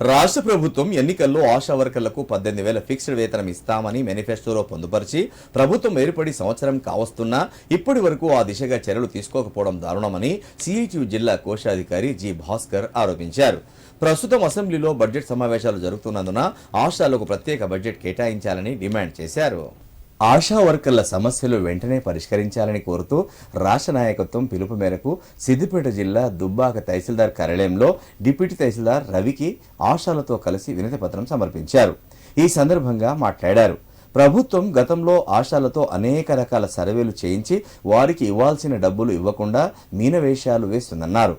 రాష్ట్ర ప్రభుత్వం ఎన్నికల్లో ఆశా వర్కర్లకు పద్దెనిమిది వేల ఫిక్స్డ్ వేతనం ఇస్తామని మేనిఫెస్టోలో పొందుపరిచి ప్రభుత్వం ఏర్పడి సంవత్సరం కావస్తున్నా ఇప్పటి వరకు ఆ దిశగా చర్యలు తీసుకోకపోవడం దారుణమని సిఐటియు జిల్లా కోశాధికారి జి భాస్కర్ ఆరోపించారు. ప్రస్తుతం అసెంబ్లీలో బడ్జెట్ సమావేశాలు జరుగుతున్నందున ఆశాలకు ప్రత్యేక బడ్జెట్ కేటాయించాలని డిమాండ్ చేశారు. ఆశా వర్కర్ల సమస్యలు వెంటనే పరిష్కరించాలని కోరుతూ రాష్ట్ర నాయకత్వం పిలుపు మేరకు సిద్దిపేట జిల్లా దుబ్బాక తహసీల్దార్ కార్యాలయంలో డిప్యూటీ తహసీల్దార్ రవికి ఆశాలతో కలిసి వినతి పత్రం సమర్పించారు. ఈ సందర్భంగా మాట్లాడారు. ప్రభుత్వం గతంలో ఆశాలతో అనేక రకాల సర్వేలు చేయించి వారికి ఇవ్వాల్సిన డబ్బులు ఇవ్వకుండా మీనవేషాలు వేస్తుందన్నారు.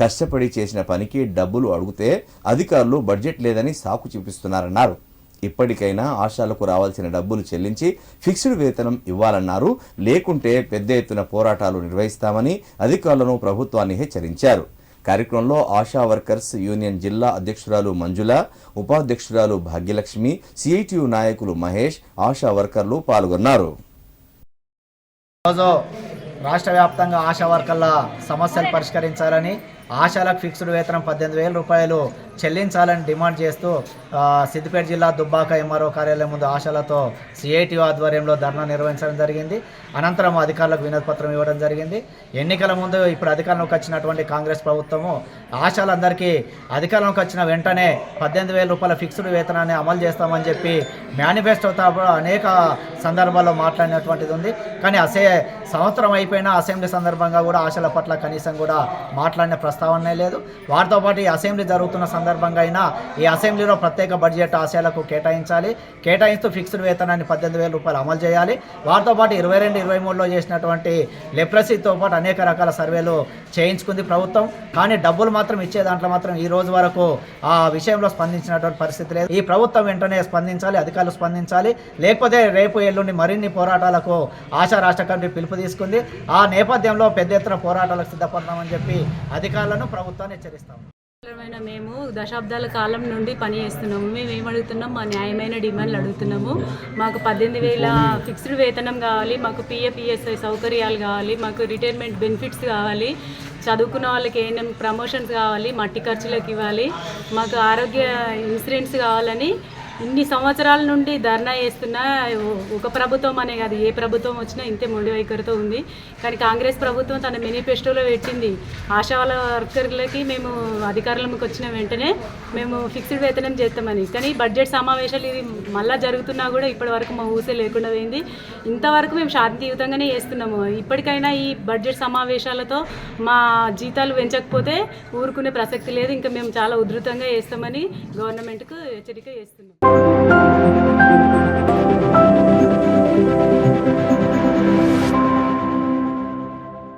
కష్టపడి చేసిన పనికి డబ్బులు అడిగితే అధికారులు బడ్జెట్ లేదని సాకు చూపిస్తున్నారన్నారు. ఇప్పటికైనా ఆశాలకు రావాల్సిన డబ్బులు చెల్లించి ఫిక్స్డ్ వేతనం ఇవ్వాలన్నారు. లేకుంటే పెద్ద ఎత్తున పోరాటాలు నిర్వహిస్తామని అధికారులను ప్రభుత్వాన్ని హెచ్చరించారు. కార్యక్రమంలో ఆశా వర్కర్స్ యూనియన్ జిల్లా అధ్యక్షురాలు మంజుల ఉపాధ్యక్షురాలు భాగ్యలక్ష్మి సిఐటియు నాయకులు మహేష్ ఆశా వర్కర్లు పాల్గొన్నారు. రాష్ట్ర వ్యాప్తంగా ఆశా వర్కర్ల సమస్యలు పరిష్కరించాలని ఆశాలకు ఫిక్స్డ్ వేతనం పద్దెనిమిది వేల రూపాయలు చెల్లించాలని డిమాండ్ చేస్తూ సిద్దిపేట జిల్లా దుబ్బాక ఎంఆర్ఓ కార్యాలయం ముందు ఆశాలతో సిఐటి ఆధ్వర్యంలో ధర్నా నిర్వహించడం జరిగింది. అనంతరం అధికారులకు వినతి పత్రం ఇవ్వడం జరిగింది. ఎన్నికల ముందు ఇప్పుడు అధికారంలోకి వచ్చినటువంటి కాంగ్రెస్ ప్రభుత్వము ఆశాలందరికీ అధికారంలోకి వచ్చిన వెంటనే పద్దెనిమిది వేల రూపాయల ఫిక్స్డ్ వేతనాన్ని అమలు చేస్తామని చెప్పి మేనిఫెస్టోతో అనేక సందర్భాల్లో మాట్లాడినటువంటిది ఉంది. కానీ అసే సంవత్సరం అయిపోయినా అసెంబ్లీ సందర్భంగా కూడా ఆశల పట్ల కనీసం కూడా మాట్లాడిన ప్రస్తావనే లేదు. వారితో పాటు ఈ అసెంబ్లీ జరుగుతున్న సందర్భంగా అయినా ఈ అసెంబ్లీలో ప్రత్యేక బడ్జెట్ ఆశయాలకు కేటాయించాలి. కేటాయిస్తూ ఫిక్స్డ్ వేతనాన్ని పద్దెనిమిది వేల రూపాయలు అమలు చేయాలి. వారితో పాటు ఇరవై రెండు ఇరవై మూడులో చేసినటువంటి లెప్రసీతో పాటు అనేక రకాల సర్వేలు చేయించుకుంది ప్రభుత్వం. కానీ డబ్బులు మాత్రం ఇచ్చే దాంట్లో మాత్రం ఈ రోజు వరకు ఆ విషయంలో స్పందించినటువంటి పరిస్థితి లేదు. ఈ ప్రభుత్వం వెంటనే స్పందించాలి అధికారులు స్పందించాలి. లేకపోతే రేపు ఎల్లుండి మరిన్ని పోరాటాలకు ఆశా రాష్ట్ర కమిటీ పిలుపు తీసుకుంది. ఆ నేపథ్యంలో పెద్ద ఎత్తున పోరాటాలకు సిద్ధపడతామని చెప్పి అధికారులను ప్రభుత్వాన్ని హెచ్చరిస్తాం మేము దశాబ్దాల కాలం నుండి పని చేస్తున్నాము. మేము ఏం అడుగుతున్నాం? మా న్యాయమైన డిమాండ్లు అడుగుతున్నాము. మాకు పద్దెనిమిది వేల ఫిక్స్డ్ వేతనం కావాలి మాకు పిఎఫ్ఈఎస్ఐ సౌకర్యాలు కావాలి మాకు రిటైర్మెంట్ బెనిఫిట్స్ కావాలి చదువుకున్న వాళ్ళకి ఏమైనా ప్రమోషన్స్ కావాలి మట్టి ఖర్చులకు ఇవ్వాలి మాకు ఆరోగ్య ఇన్సూరెన్స్ కావాలని ఇన్ని సంవత్సరాల నుండి ధర్నా చేస్తున్నా ఒక ప్రభుత్వం అనే కాదు ఏ ప్రభుత్వం వచ్చినా ఇంతే మొండి వైఖరితో ఉంది. కానీ కాంగ్రెస్ ప్రభుత్వం తన మేనిఫెస్టోలో పెట్టింది. ఆశా వాళ్ళ వర్కర్లకి మేము అధికారంలోకి వచ్చిన వెంటనే మేము ఫిక్స్డ్ వేతనం చేస్తామని. కానీ బడ్జెట్ సమావేశాలు ఇది మళ్ళా జరుగుతున్నా కూడా ఇప్పటి వరకు మా ఊసే లేకుండా పోయింది. ఇంతవరకు మేము శాంతియుతంగానే చేస్తున్నాము. ఇప్పటికైనా ఈ బడ్జెట్ సమావేశాలతో మా జీతాలు పెంచకపోతే ఊరుకునే ప్రసక్తి లేదు. ఇంకా మేము చాలా ఉధృతంగా చేస్తామని గవర్నమెంట్కు హెచ్చరిక చేస్తున్నాం.